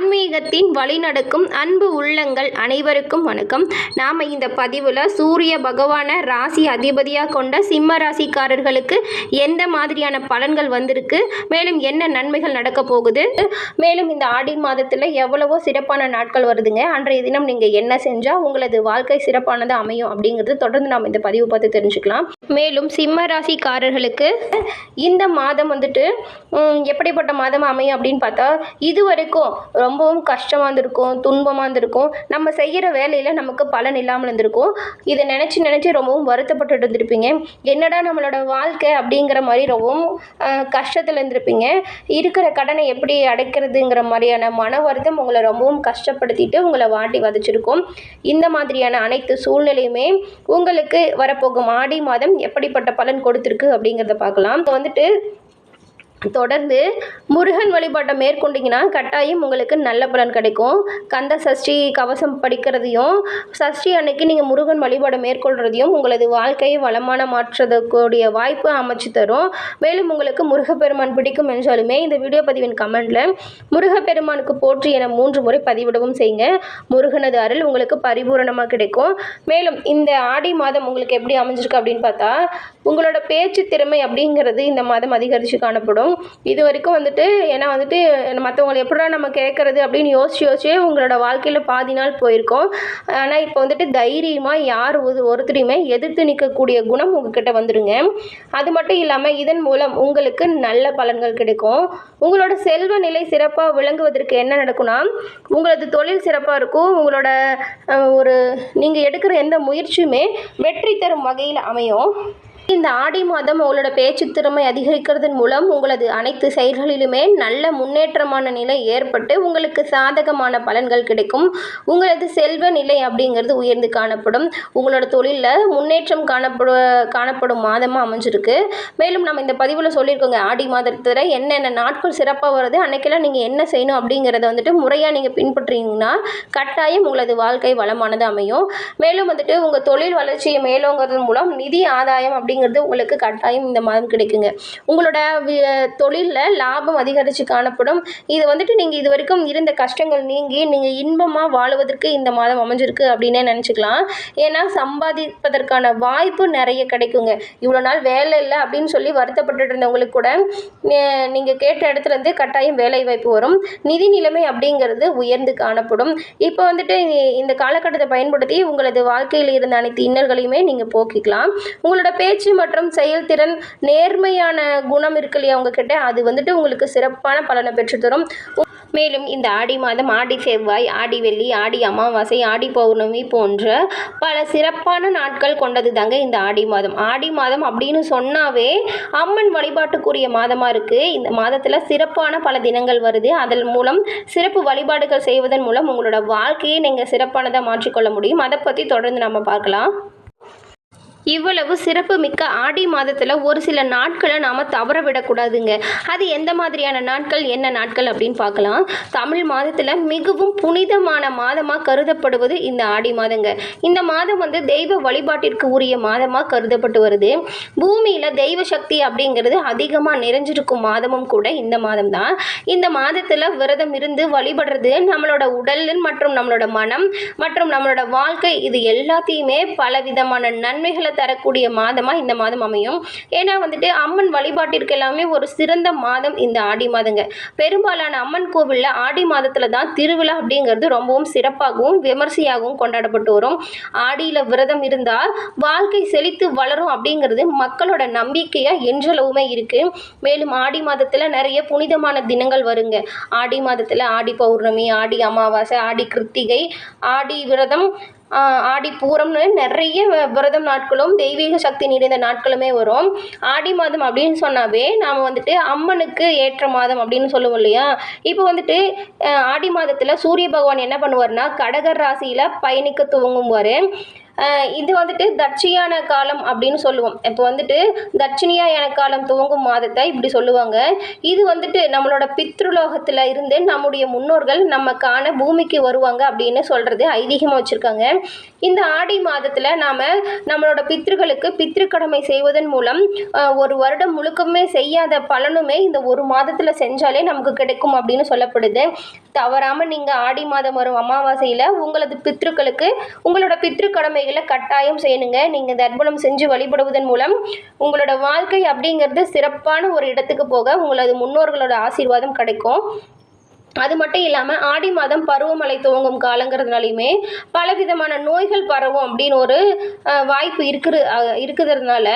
ஆன்மீகத்தின் வழிநடக்கும் அன்பு உள்ளங்கள் அனைவருக்கும் வணக்கம். நாம் இந்த பதிவில் சூரிய பகவானை ராசி அதிபதியாக கொண்ட சிம்ம ராசிக்காரர்களுக்கு எந்த மாதிரியான பலன்கள் வந்திருக்கு? மேலும் என்ன நன்மைகள் நடக்க போகுது? மேலும் இந்த ஆடி மாதத்தில் எவ்வளவோ சிறப்பான நாட்கள் வருதுங்க. அன்றைய தினம் நீங்கள் என்ன செஞ்சால் உங்களது வாழ்க்கை சிறப்பானது அமையும் அப்படிங்கிறது தொடர்ந்து நாம் இந்த பதிவு பார்த்து தெரிஞ்சுக்கலாம். மேலும் சிம்ம ராசிக்காரர்களுக்கு இந்த மாதம் வந்துட்டு எப்படிப்பட்ட மாதம் அமையும் அப்படின்னு பார்த்தா இது வரைக்கும் ரொம்பவும் கஷ்டமாக இருந்திருக்கும் துன்பமாக இருந்திருக்கும் நம்ம செய்கிற வேலையில் நமக்கு பலன் இல்லாமல் இருந்திருக்கும். இதை நினச்சி நினச்சி ரொம்பவும் வருத்தப்பட்டுட்டு இருந்திருப்பீங்க. என்னடா நம்மளோட வாழ்க்கை அப்படிங்கிற மாதிரி ரொம்பவும் கஷ்டத்தில் இருந்திருப்பீங்க. இருக்கிற கடனை எப்படி அடைக்கிறதுங்கிற மாதிரியான மன வருத்தம் உங்களை ரொம்பவும் கஷ்டப்படுத்திட்டு உங்களை வாட்டி வதச்சிருக்கும். இந்த மாதிரியான அனைத்து சூழ்நிலையுமே உங்களுக்கு வரப்போகும் ஆடி மாதம் எப்படிப்பட்ட பலன் கொடுத்துருக்கு அப்படிங்கிறத பார்க்கலாம். இப்போ வந்துட்டு தொடர்ந்து முருகன் வழிபாட்டை மேற்கொண்டிங்கன்னா கட்டாயம் உங்களுக்கு நல்ல பலன் கிடைக்கும். கந்த சஷ்டி கவசம் படிக்கிறதையும் சஷ்டி அன்னைக்கு நீங்கள் முருகன் வழிபாடை மேற்கொள்கிறதையும் உங்களது வாழ்க்கையை வளமான மாற்றக்கூடிய வாய்ப்பு அமைச்சு தரும். மேலும் உங்களுக்கு முருகப்பெருமான் பிடிக்கும் என்றாலுமே இந்த வீடியோ பதிவின் கமெண்டில் முருகப்பெருமானுக்கு போற்றி என மூன்று முறை பதிவிடவும் செய்யுங்க. முருகனது அருள் உங்களுக்கு பரிபூரணமாக கிடைக்கும். மேலும் இந்த ஆடி மாதம் உங்களுக்கு எப்படி அமைஞ்சிருக்கு அப்படின்னு பார்த்தா உங்களோட பேச்சு திறமை அப்படிங்கிறது இந்த மாதம் அதிகரித்து காணப்படும். இது வரைக்கும் வந்துட்டு ஏன்னா வந்துட்டு மற்றவங்களை எப்படா நம்ம கேட்குறது அப்படின்னு யோசிச்சு யோசிச்சே உங்களோட வாழ்க்கையில் பாதி நாள் போயிருக்கோம். ஆனால் இப்போ வந்துட்டு தைரியமாக யார் ஒரு ஒருத்தரையுமே எதிர்த்து நிற்கக்கூடிய குணம் உங்ககிட்ட வந்துடுங்க அது மட்டும் இல்லாமல் இதன் மூலம் உங்களுக்கு நல்ல பலன்கள் கிடைக்கும். உங்களோட செல்வ நிலை சிறப்பாக விளங்குவதற்கு என்ன நடக்கும்னா உங்களது தொழில் சிறப்பாக இருக்கும். உங்களோட ஒரு நீங்கள் எடுக்கிற எந்த முயற்சியுமே வெற்றி தரும் வகையில் அமையும். இந்த ஆடி மாதம் உங்களோட பேச்சு திறமை அதிகரிக்கிறதன் மூலம் உங்களது அனைத்து செயல்களிலுமே நல்ல முன்னேற்றமான நிலை ஏற்பட்டு உங்களுக்கு சாதகமான பலன்கள் கிடைக்கும். உங்களது செல்வ நிலை அப்படிங்கிறது உயர்ந்து காணப்படும். உங்களோட தொழிலில் முன்னேற்றம் காணப்படு காணப்படும் மாதமாக அமைஞ்சிருக்கு. மேலும் நம்ம இந்த பதிவில் சொல்லியிருக்கோங்க ஆடி மாதத்தில் என்னென்ன நாட்கள் சிறப்பாக வருது அன்னைக்கெல்லாம் நீங்கள் என்ன செய்யணும் அப்படிங்கிறத வந்துட்டு முறையாக நீங்கள் பின்பற்றீங்கன்னா கட்டாயம் உங்களது வாழ்க்கை வளமானது அமையும். மேலும் வந்துட்டு உங்கள் தொழில் வளர்ச்சியை மேலோங்கிறது மூலம் நிதி ஆதாயம் அப்படிங்கிறது உங்களுக்கு கட்டாயம் இந்த மாதம் கிடைக்குங்க. உங்களோட தொழிலில் லாபம் அதிகரித்து காணப்படும். இது வந்துட்டு நீங்கள் இது வரைக்கும் இருந்த கஷ்டங்கள் நீங்கி நீங்கள் இன்பமாக வாழுவதற்கு இந்த மாதம் அமைஞ்சிருக்கு அப்படின்னே நினச்சிக்கலாம். ஏன்னா சம்பாதிப்பதற்கான வாய்ப்பு நிறைய கிடைக்குங்க. இவ்வளோ நாள் வேலை இல்லை அப்படின்னு சொல்லி வருத்தப்பட்டுட்டு இருந்தவங்களுக்கு கூட நீங்கள் கேட்ட இடத்துலேருந்து கட்டாயம் வேலை வாய்ப்பு வரும். நிதி நிலைமை அப்படிங்கிறது உயர்ந்து காணப்படும். இப்போ வந்துட்டு இந்த காலகட்டத்தை பயன்படுத்தி உங்களது வாழ்க்கையில் இருந்த அனைத்து இன்னல்களையுமே நீங்கள் போக்கிக்கலாம். உங்களோட பேச்சு மற்றும் செயல்திறன் நேர்மையான குணம் இருக்கு இல்லையா உங்ககிட்ட? அது வந்துட்டு உங்களுக்கு சிறப்பான பலனை பெற்றுத்தரும். மேலும் இந்த ஆடி மாதம் ஆடி செவ்வாய் ஆடி வெள்ளி ஆடி அமாவாசை ஆடி பௌர்ணமி போன்ற பல சிறப்பான நாட்கள் கொண்டது தாங்க இந்த ஆடி மாதம். ஆடி மாதம் அப்படின்னு சொன்னாவே அம்மன் வழிபாட்டுக்குரிய மாதமாக இருக்குது இந்த மாதத்தில் சிறப்பான பல தினங்கள் வருது. அதன் மூலம் சிறப்பு வழிபாடுகள் செய்வதன் மூலம் உங்களோட வாழ்க்கையை நீங்கள் சிறப்பானதாக மாற்றிக்கொள்ள முடியும். அதை பற்றி தொடர்ந்து நம்ம பார்க்கலாம். இவ்வளவு சிறப்பு மிக்க ஆடி மாதத்தில் ஒரு சில நாட்களை நாம் தவற விடக்கூடாதுங்க. அது எந்த மாதிரியான நாட்கள் என்ன நாட்கள் அப்படின்னு பார்க்கலாம். தமிழ் மாதத்தில் மிகவும் புனிதமான மாதமாக கருதப்படுவது இந்த ஆடி மாதங்க. இந்த மாதம் வந்து தெய்வ வழிபாட்டிற்கு உரிய மாதமாக கருதப்பட்டு வருது. பூமியில் தெய்வ சக்தி அப்படிங்கிறது அதிகமாக நிறைஞ்சிருக்கும் மாதமும் கூட இந்த மாதம் தான் இந்த மாதத்தில் விரதம் இருந்து வழிபடுறது நம்மளோட உடல் மற்றும் நம்மளோட மனம் மற்றும் நம்மளோட வாழ்க்கை இது எல்லாத்தையுமே பல விதமான நன்மைகளை தரக்கூடிய மாதமாக இந்த மாதம் அமையும். ஏன்னா வந்துட்டு அம்மன் வழிபாட்டிற்கு எல்லாமே ஒரு சிறந்த மாதம் இந்த ஆடி மாதங்க. பெரும்பாலான அம்மன் கோவிலில் ஆடி மாதத்தில் தான் திருவிழா அப்படிங்கிறது ரொம்பவும் சிறப்பாகவும் விமர்சையாகவும் கொண்டாடப்பட்டு வரும். ஆடியில் விரதம் இருந்தால் வாழ்க்கை செழித்து வளரும் அப்படிங்கிறது மக்களோட நம்பிக்கையாக என்றளவுமே இருக்குது மேலும் ஆடி மாதத்தில் நிறைய புனிதமான தினங்கள் வருங்க. ஆடி மாதத்தில் ஆடி பௌர்ணமி ஆடி அமாவாசை ஆடி கிருத்திகை ஆடி விரதம் ஆடி பூரம்னு நிறைய வ- விரதம் நாட்களும் தெய்வீக சக்தி நிறைந்த நாட்களுமே வரும். ஆடி மாதம் அப்படின்னு சொன்னாவே நாம் வந்துட்டு அம்மனுக்கு ஏற்ற மாதம் அப்படின்னு சொல்லுவோம் இல்லையா? இப்போ வந்துட்டு ஆடி மாதத்தில் சூரிய பகவான் என்ன பண்ணுவார்னா கடகர் ராசியில் பயணிக்க துவங்குவார். இது வந்துட்டு தட்சியான காலம் அப்படின்னு சொல்லுவோம். இப்போ வந்துட்டு தட்சிணியான காலம் துவங்கும் மாதத்தை இப்படி சொல்லுவாங்க. இது வந்துட்டு நம்மளோட பித்ருலோகத்தில் இருந்து நம்முடைய முன்னோர்கள் நம்ம காண பூமிக்கு வருவாங்க அப்படின்னு சொல்கிறது ஐதீகமாக வச்சுருக்காங்க. இந்த ஆடி மாதத்தில் நாம் நம்மளோட பித்ருக்களுக்கு பித்திருக்கடமை செய்வதன் மூலம் ஒரு வருடம் முழுக்கமே செய்யாத பலனுமே இந்த ஒரு மாதத்தில் செஞ்சாலே நமக்கு கிடைக்கும் அப்படின்னு சொல்லப்படுது. தவறாமல் நீங்கள் ஆடி மாதம் வரும் அமாவாசையில் உங்களது பித்ருக்களுக்கு உங்களோட பித்திருக்கடமைகளை கட்டாயம் செய்யணுங்க. நீங்கள் தர்ப்பணம் செஞ்சு வழிபடுவதன் மூலம் உங்களோட வாழ்க்கை அப்படிங்கிறது சிறப்பான ஒரு இடத்துக்கு போக உங்களது முன்னோர்களோட ஆசீர்வாதம் கிடைக்கும். அது மட்டும் இல்லாமல் ஆடி மாதம் பருவமழை துவங்கும் காலங்கிறதுனாலையுமே பலவிதமான நோய்கள் பரவும் அப்படின்னு ஒரு வாய்ப்பு இருக்கிற அஹ், இருக்கிறதுனால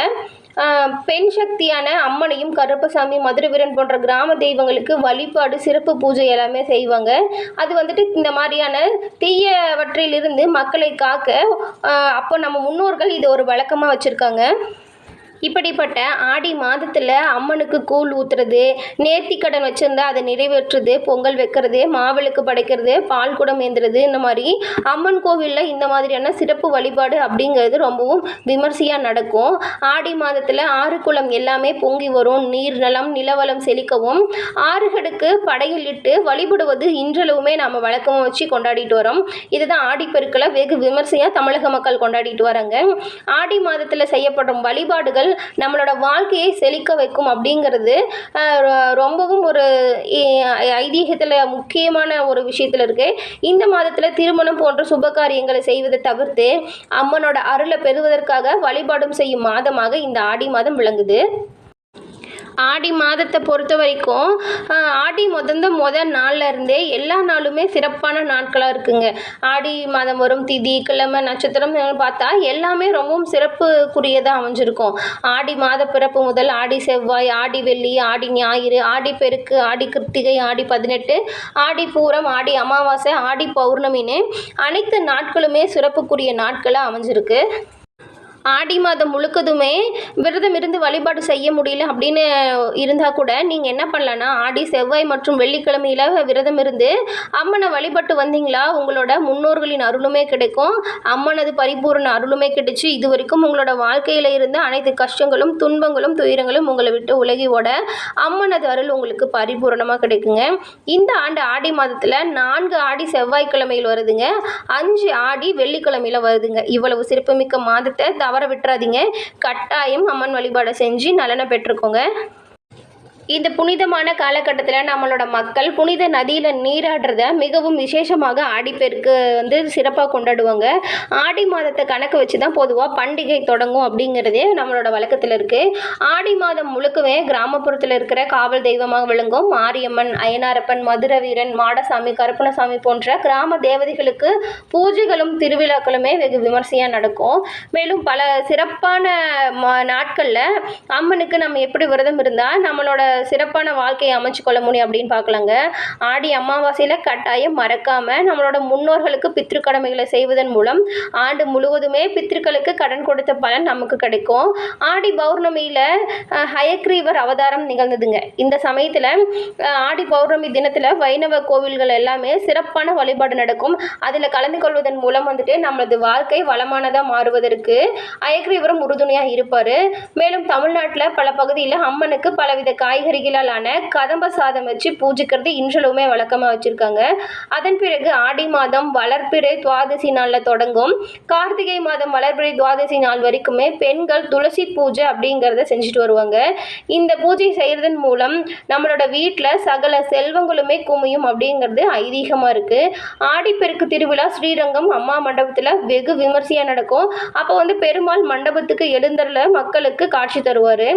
பெண் சக்தியான அம்மனையும் கருப்பசாமி மதுரவீரன் போன்ற கிராம தெய்வங்களுக்கு வழிபாடு சிறப்பு பூஜை எல்லாமே செய்வாங்க. அது வந்துட்டு இந்த மாதிரியான தீயவற்றிலிருந்து மக்களை காக்க அப்போ நம்ம முன்னோர்கள் இது ஒரு வழக்கமாக வச்சுருக்காங்க. இப்படிப்பட்ட ஆடி மாதத்தில் அம்மனுக்கு கூழ் ஊற்றுறது நேர்த்திக்கடன் வச்சுருந்தா அதை நிறைவேற்றுறது பொங்கல் வைக்கிறது மாவிளக்கு படைக்கிறது பால் குடம் ஏந்துறது இந்த மாதிரி அம்மன் கோவிலில் இந்த மாதிரியான சிறப்பு வழிபாடு அப்படிங்கிறது ரொம்பவும் விமர்சையாக நடக்கும். ஆடி மாதத்தில் ஆறு குளம் எல்லாமே பொங்கி வரும். நீர் நலம் நிலவளம் செழிக்கவும் ஆறுகளுக்கு படையலிட்டு வழிபடுவது இன்றளவுமே நாம் வழக்கமாக வச்சு கொண்டாடிட்டு வரோம். இதுதான் ஆடிப்பெருக்களை வெகு விமர்சையாக தமிழக மக்கள் கொண்டாடிட்டு வராங்க. ஆடி மாதத்தில் செய்யப்படும் வழிபாடுகள் நம்மளோட வாழ்க்கையை செழிக்க வைக்கும் அப்படிங்கிறது ரொம்பவும் ஒரு ஐதீகத்தில் முக்கியமான ஒரு விஷயத்தில் இருக்குது இந்த மாதத்தில் திருமணம் போன்ற சுப காரியங்களை செய்வதை தவிர்த்து அம்மனோட அருளை பெறுவதற்காக வழிபாடும் செய்யும் மாதமாக இந்த ஆடி மாதம் விளங்குது. ஆடி மாதத்தை பொறுத்த வரைக்கும் ஆடி முதந்த முதல் நாள்ல இருந்தே எல்லா நாளுமே சிறப்பான நாட்களாக இருக்குங்க. ஆடி மாதம் வரும் திதி கிழமை நட்சத்திரம் பார்த்தா எல்லாமே ரொம்பவும் சிறப்புக்குரியதாக அமைஞ்சிருக்கும். ஆடி மாத பிறப்பு முதல் ஆடி செவ்வாய் ஆடி வெள்ளி ஆடி ஞாயிறு ஆடி பெருக்கு ஆடி கிருத்திகை ஆடி பதினெட்டு ஆடி பூரம் ஆடி அமாவாசை ஆடி பௌர்ணமின்னு அனைத்து நாட்களுமே சிறப்புக்குரிய நாட்களாக அமைஞ்சிருக்கு. ஆடி மாதம் முழுக்கதுமே விரதம் இருந்து வழிபாடு செய்ய முடியல அப்படின்னு இருந்தால் கூட நீங்கள் என்ன பண்ணலான்னா ஆடி செவ்வாய் மற்றும் வெள்ளிக்கிழமையில் விரதம் இருந்து அம்மனை வழிபட்டு வந்தீங்களா? உங்களோட முன்னோர்களின் அருளுமே கிடைக்கும். அம்மனது பரிபூரண அருளுமே கிடைச்சு இது வரைக்கும் உங்களோட வாழ்க்கையில் இருந்த அனைத்து கஷ்டங்களும் துன்பங்களும் துயரங்களும் உங்களை விட்டு உலகி ஓட அம்மனது அருள் உங்களுக்கு பரிபூரணமாக கிடைக்குங்க. இந்த ஆண்டு ஆடி மாதத்தில் நான்கு ஆடி செவ்வாய்க்கிழமையில் வருதுங்க. அஞ்சு ஆடி வெள்ளிக்கிழமையில் வருதுங்க. இவ்வளவு சிறப்புமிக்க மாதத்தை தவற விட்டுறாதீங்க. கட்டாயம் அம்மன் வழிபாடை செஞ்சு நலனை பெற்றுக்கோங்க. இந்த புனிதமான காலகட்டத்தில் நம்மளோட மக்கள் புனித நதியில் நீராடுறத மிகவும் விசேஷமாக ஆடிப்பெருக்கு வந்து சிறப்பாக கொண்டாடுவாங்க. ஆடி மாதத்தை கணக்கு வச்சு தான் பொதுவாக பண்டிகை தொடங்கும் அப்படிங்கிறதே நம்மளோட வழக்கத்தில் இருக்குது ஆடி மாதம் முழுக்கவே கிராமப்புறத்தில் இருக்கிற காவல் தெய்வமாக விளங்கும் மாரியம்மன் அய்யனாரப்பன் மதுர வீரன் மாடசாமி கருப்பணசாமி போன்ற கிராம தேவதைகளுக்கு பூஜைகளும் திருவிழாக்களுமே வெகு விமர்சையாக நடக்கும். மேலும் பல சிறப்பான நாட்களில் அம்மனுக்கு நம்ம எப்படி விரதம் இருந்தால் நம்மளோட சிறப்பான வாழ்க்கையை அமைச்சு கொள்ள முடியும் அப்படின்னு பார்க்கலாங்க. ஆடி அமாவாசையில் கட்டாயம் மறக்காமல் நம்மளோட முன்னோர்களுக்கு பித்ரு கடமைகளை செய்வதன் மூலம் ஆண்டு முழுவதுமே பித்ருக்களுக்கு கடன் கொடுத்த பலன் நமக்கு கிடைக்கும். ஆடி பௌர்ணமியில் ஹயக்ரீவர் அவதாரம் நிகழ்ந்ததுங்க. இந்த சமயத்தில் ஆடி பௌர்ணமி தினத்தில் வைணவ கோவில்கள் எல்லாமே சிறப்பான வழிபாடு நடக்கும். அதில் கலந்து கொள்வதன் மூலம் வந்துட்டு நம்மளது வாழ்க்கை வளமானதாக மாறுவதற்கு ஹயக்ரீவரும் உறுதுணையாக இருப்பார். மேலும் தமிழ்நாட்டில் பல பகுதியில் அம்மனுக்கு பலவித காய் ஆன கதம்ப சாதம் வச்சு பூஜிக்கிறது இன்றளவுமே வழக்கமாக வச்சுருக்காங்க. அதன் பிறகு ஆடி மாதம் வளர்ப்பிறை துவாதசி நாளில் தொடங்கும். கார்த்திகை மாதம் வளர்ப்பிறை துவாதசி நாள் வரைக்குமே பெண்கள் துளசி பூஜை அப்படிங்கிறத செஞ்சுட்டு வருவாங்க. இந்த பூஜை செய்கிறதன் மூலம் நம்மளோட வீட்டில் சகல செல்வங்களுமே குமியும் அப்படிங்கிறது ஐதீகமாக இருக்குது ஆடிப்பெருக்கு திருவிழா ஸ்ரீரங்கம் அம்மா மண்டபத்தில் வெகு விமர்சையாக நடக்கும். அப்போ வந்து பெருமாள் மண்டபத்துக்கு எழுந்தரில் மக்களுக்கு காட்சி தருவார்.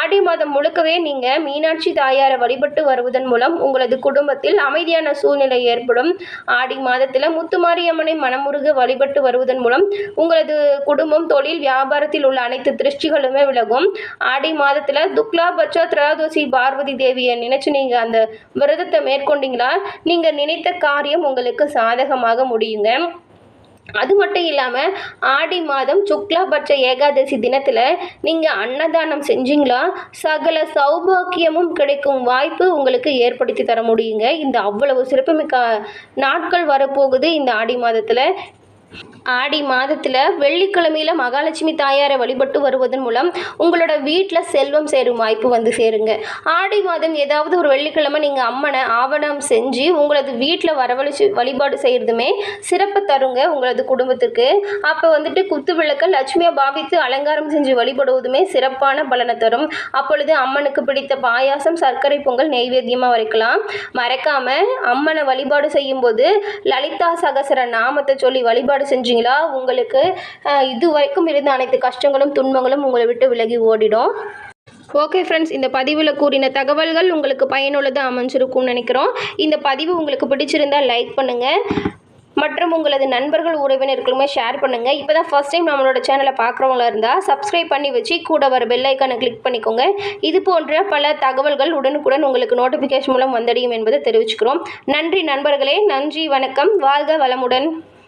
ஆடி மாதம் முழுக்கவே நீங்கள் மீனாட்சி தாயாரை வழிபட்டு வருவதன் மூலம் உங்களது குடும்பத்தில் அமைதியான சூழ்நிலை ஏற்படும். ஆடி மாதத்தில் முத்துமாரியம்மனை மனமுருக வழிபட்டு வருவதன் மூலம் உங்களது குடும்பம் தொழில் வியாபாரத்தில் உள்ள அனைத்து திருஷ்டிகளுமே விலகும். ஆடி மாதத்தில் துக்லா பச்சா திரையோதசி பார்வதி தேவியை நினைச்சு நீங்கள் அந்த விரதத்தை மேற்கொண்டீங்களா? நீங்கள் நினைத்த காரியம் உங்களுக்கு சாதகமாக முடியுங்க. அது மட்டும் இல்லாமல் ஆடி மாதம் சுக்லாபட்ச ஏகாதசி தினத்தில் நீங்கள் அன்னதானம் செஞ்சீங்களா? சகல சௌபாக்கியமும் கிடைக்கும் வாய்ப்பு உங்களுக்கு ஏற்படுத்தி தர முடியுங்க. இந்த அவ்வளவு சிறப்புமிக்க நாட்கள் வரப்போகுது இந்த ஆடி மாதத்தில். ஆடி மாதத்தில் வெள்ளிக்கிழமையில் மகாலட்சுமி தாயாரை வழிபட்டு வருவதன் மூலம் உங்களோட வீட்டில் செல்வம் சேரும் வாய்ப்பு வந்து சேருங்க. ஆடி மாதம் ஏதாவது ஒரு வெள்ளிக்கிழமை நீங்கள் அம்மனை ஆவணம் செஞ்சு உங்களது வீட்டில் வரவழைச்சு வழிபாடு செய்கிறதுமே சிறப்பு தருங்க உங்களது குடும்பத்துக்கு அப்போ வந்துட்டு குத்து விளக்க லட்சுமியை பாவித்து அலங்காரம் செஞ்சு வழிபடுவதுமே சிறப்பான பலனை தரும். அப்பொழுது அம்மனுக்கு பிடித்த பாயாசம் சர்க்கரை பொங்கல் நெய்வேத்தியமாக வைக்கலாம் மறக்காமல் அம்மனை வழிபாடு செய்யும்போது லலிதா சகசர நாமத்தை சொல்லி வழிபாடு செஞ்சீங்களா? உங்களுக்கு இது வரைக்கும் இருந்த அனைத்து கஷ்டங்களும் துன்பங்களும் உங்களை விட்டு விலகி ஓடிடும். ஓகே ஃப்ரெண்ட்ஸ் இந்த பதிவில் கூறின தகவல்கள் உங்களுக்கு பயனுள்ளதாக அமைஞ்சிருக்கும்னு நினைக்கிறோம். இந்த பதிவு உங்களுக்கு பிடிச்சிருந்தால் லைக் பண்ணுங்கள் மற்றும் உங்களது நண்பர்கள் உறவினர்களுமே ஷேர் பண்ணுங்கள் இப்போ தான் ஃபஸ்ட் டைம் நம்மளோட சேனலை பார்க்குறவங்களா இருந்தால் சப்ஸ்கிரைப் பண்ணி வச்சு கூட வர பெல் ஐக்கானை கிளிக் பண்ணிக்கோங்க. இது போன்ற பல தகவல்கள் உடனுக்குடன் உங்களுக்கு நோட்டிஃபிகேஷன் மூலம் வந்தடையும் என்பதை தெரிவிச்சுக்கிறோம். நன்றி நண்பர்களே நன்றி வணக்கம். வாழ்க வளமுடன்.